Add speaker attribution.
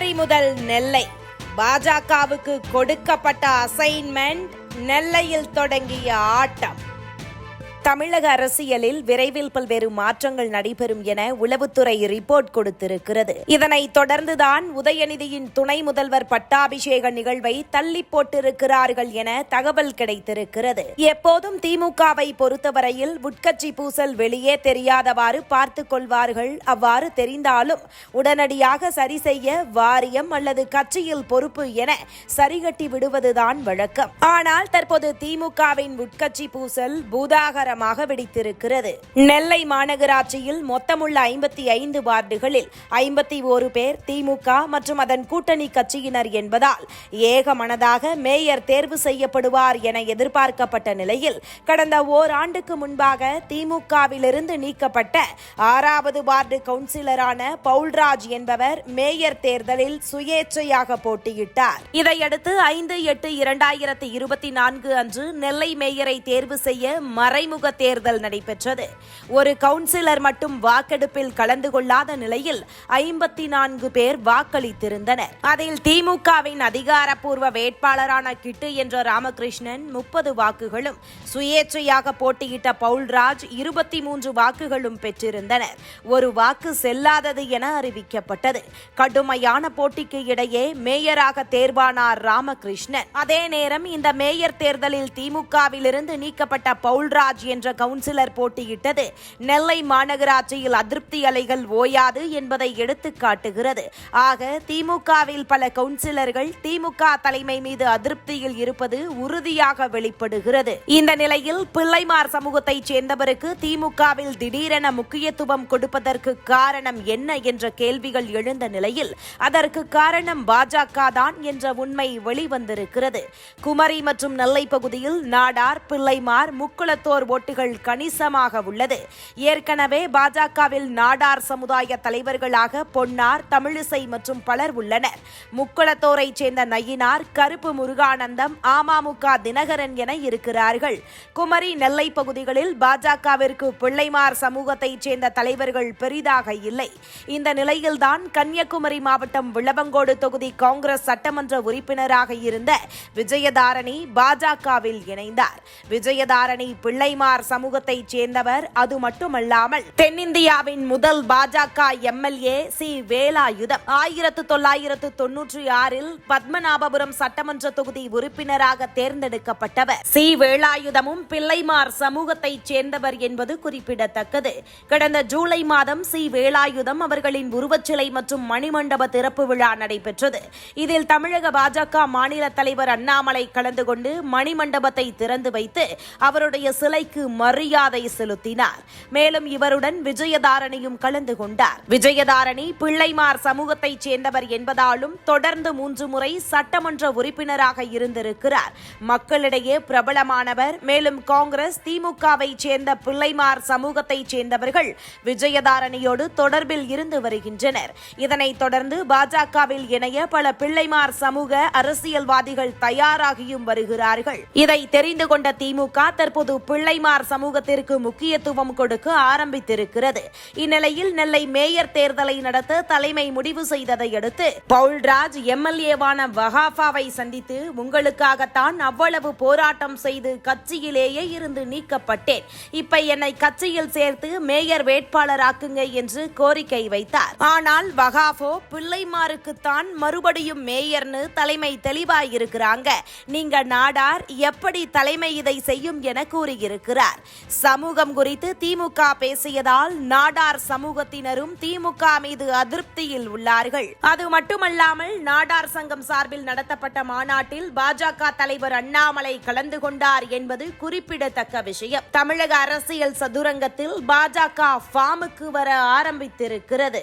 Speaker 1: குமரி முதல் நெல்லை. பாஜகவுக்கு கொடுக்கப்பட்ட அசைன்மெண்ட் நெல்லையில் தொடங்கிய ஆட்டம். தமிழக அரசியலில் விரைவில் பல்வேறு மாற்றங்கள் நடைபெறும் என உளவுத்துறை ரிப்போர்ட் கொடுத்திருக்கிறது. இதனைத் தொடர்ந்துதான் உதயநிதியின் துணை முதல்வர் பட்டாபிஷேக நிகழ்வை தள்ளி போட்டிருக்கிறார்கள் என தகவல் கிடைத்திருக்கிறது. எப்போதும் திமுகவை பொறுத்தவரையில் உட்கட்சி பூசல் வெளியே தெரியாதவாறு பார்த்துக் கொள்வார்கள். அவ்வாறு தெரிந்தாலும் உடனடியாக சரி செய்ய வாரியம் அல்லது கட்சியில் பொறுப்பு என சரிகட்டி விடுவதுதான் வழக்கம். ஆனால் தற்போது திமுகவின் உட்கட்சி பூசல் பூதாகரம் பூதாகரமாக வெடித்திருக்கிறது. நெல்லை மாநகராட்சியில் மொத்தமுள்ள ஐம்பத்தி ஐந்து வார்டுகளில் ஐம்பத்தி ஒரு பேர் திமுக மற்றும் அதன் கூட்டணி கட்சியினர் என்பதால் ஏகமனதாக மேயர் தேர்வு செய்யப்படுவார் என எதிர்பார்க்கப்பட்ட நிலையில் கடந்த ஓராண்டுக்கு முன்பாக திமுகவிலிருந்து நீக்கப்பட்ட ஆறாவது வார்டு கவுன்சிலரான பவுல்ராஜ் என்பவர் மேயர் தேர்தலில் சுயேட்சையாக போட்டியிட்டார். இதையடுத்து ஐந்து எட்டு இரண்டாயிரத்தி இருபத்தி நான்கு அன்று நெல்லை மேயரை தேர்வு செய்ய மறைமுக தேர்தல் நடைபெற்றது. ஒரு கவுன்சிலர் மட்டும் வாக்கெடுப்பில் கலந்து கொள்ளாத நிலையில் ஐம்பத்தி நான்கு பேர் வாக்களித்திருந்தனர். அதில் திமுகவின் அதிகாரப்பூர்வ வேட்பாளரான கிட்டு என்ற ராமகிருஷ்ணன் முப்பது வாக்குகளும் சுயேட்சையாக போட்டியிட்ட பவுல்ராஜ் இருபத்தி மூன்று வாக்குகளும் பெற்றிருந்தனர். ஒரு வாக்கு செல்லாதது என அறிவிக்கப்பட்டது. கடுமையான போட்டிக்கு இடையே மேயராக தேர்வானார் ராமகிருஷ்ணன். அதே நேரம் இந்த மேயர் தேர்தலில் திமுகவிலிருந்து நீக்கப்பட்ட பவுல்ராஜ் என்ற கவுன்சிலர் போட்டியிட்டது. நெல்லை மாநகராட்சியில் அதிருப்தி அலைகள் ஓயாது என்பதை எடுத்து காட்டுகிறது. ஆக திமுகவில் பல கவுன்சிலர்கள் திமுக தலைமை மீது அதிருப்தியில் இருப்பது உறுதியாக வெளிப்படுகிறது. இந்த நிலையில் பிள்ளைமார் சமூகத்தைச் சேர்ந்தவருக்கு திமுகவில் திடீரென முக்கியத்துவம் கொடுப்பதற்கு காரணம் என்ன என்ற கேள்விகள் எழுந்த நிலையில் அதற்கு காரணம் பாஜக தான் என்ற உண்மை வெளிவந்திருக்கிறது. குமரி மற்றும் நெல்லை பகுதியில் நாடார் பிள்ளைமார் முக்குளத்தோர் ஓட்டுகள் கணிசமாக உள்ளது. ஏற்கனவே பாஜகவில் நாடார் சமுதாய தலைவர்களாக பொன்னார் தமிழிசை மற்றும் பலர் உள்ளனர். முக்குளத்தோரைச் சேர்ந்த நயினார் கருப்பு முருகானந்தம் அமமுக தினகரன் என இருக்கிறார்கள். குமரி நெல்லை பகுதிகளில் பாஜகவிற்கு பிள்ளைமார் சமூகத்தைச் சேர்ந்த தலைவர்கள் பெரிதாக இல்லை. இந்த நிலையில்தான் கன்னியாகுமரி மாவட்டம் விளவங்கோடு தொகுதி காங்கிரஸ் சட்டமன்ற உறுப்பினராக இருந்த விஜயதாரணி பாஜகவில் இணைந்தார். விஜயதாரணி பிள்ளைமார் சமூகத்தைச் சேர்ந்தவர். அது மட்டுமல்லாமல் தென்னிந்தியாவின் முதல் பாஜக எம்எல்ஏ சி. வேலாயுதம். ஆயிரத்து தொள்ளாயிரத்து தொன்னூற்றி ஆறில் பத்மநாபபுரம் சட்டமன்ற தொகுதி உறுப்பினராக தேர்ந்தெடுக்கப்பட்டவர். சி. வேலாயுதமும் பிள்ளைமார் சமூகத்தைச் சேர்ந்தவர் என்பது குறிப்பிடத்தக்கது. கடந்த ஜூலை மாதம் சி. வேலாயுதம் அவர்களின் உருவச்சிலை மற்றும் மணிமண்டப திறப்பு விழா நடைபெற்றது. இதில் தமிழக பாஜக மாநில தலைவர் அண்ணாமலை கலந்து கொண்டு மணிமண்டபத்தை திறந்து வைத்து அவருடைய சிலைக்கு மரியாதை செலுத்தினார். மேலும் இவருடன் விஜயதாரணியும் கலந்து கொண்டார். விஜயதாரணி பிள்ளைமார் சமூகத்தைச் சேர்ந்தவர் என்பதாலும் தொடர்ந்து மூன்று முறை சட்டமன்ற உறுப்பினராக இருந்திருக்கிறார். மக்களிடையே பிரபலமானவர் மேலும் காங்கிரஸ் திமுகவை சேர்ந்த பிள்ளைமார் சமூகத்தைச் சேர்ந்தவர்கள் விஜயதாரணியோடு தொடர்பில் இருந்து வருகின்றனர். இதனைத் தொடர்ந்து பாஜகவில் இணைய பல பிள்ளைமார் சமூக அரசியல்வாதிகள் தயாராகியும் வருகிறார்கள். இதை தெரிந்து கொண்ட திமுக தற்போது பிள்ளைமார் சமூகத்திற்கு முக்கியத்துவம் கொடுக்க ஆரம்பித்திருக்கிறது. இந்நிலையில் நெல்லை மேயர் தேர்தலை நடத்த தலைமை முடிவு செய்ததை அடுத்து பவுல்ராஜ் எம்எல்ஏவான வஹாஃபாவை சந்தித்து உங்களுக்காகத்தான் அவ்வளவு போராட்டம் செய்து கட்சியிலேயே இருந்து நீக்கப்பட்டேன். இப்ப என்னை கட்சியில் சேர்த்து மேயர் வேட்பாளராக்குங்க என்று கோரிக்கை வைத்தார். ஆனால் வகாஃபோ பிள்ளைமாருக்குத்தான் மறுபடியும் மேயர்னு தலைமை தெளிவாயிருக்கிறாங்க. நீங்க நாடார் எப்படி தலைமை இதை செய்யும் என கூறியிருக்கிறார். சமூகம் குறித்து திமுக பேசியதால் நாடார் சமூகத்தினரும் திமுக மீது அதிருப்தியில் உள்ளார்கள். அது மட்டுமல்லாமல் நாடார் சங்கம் சார்பில் நடத்தப்பட்ட மாநாட்டில் பாஜக தலைவர் அண்ணாமலை கலந்து கொண்டார் என்பது குறிப்பிடத்தக்க விஷயம். தமிழக அரசியல் சதுரங்கத்தில் பாஜக ஃபார்முக்கு வர ஆரம்பித்திருக்கிறது.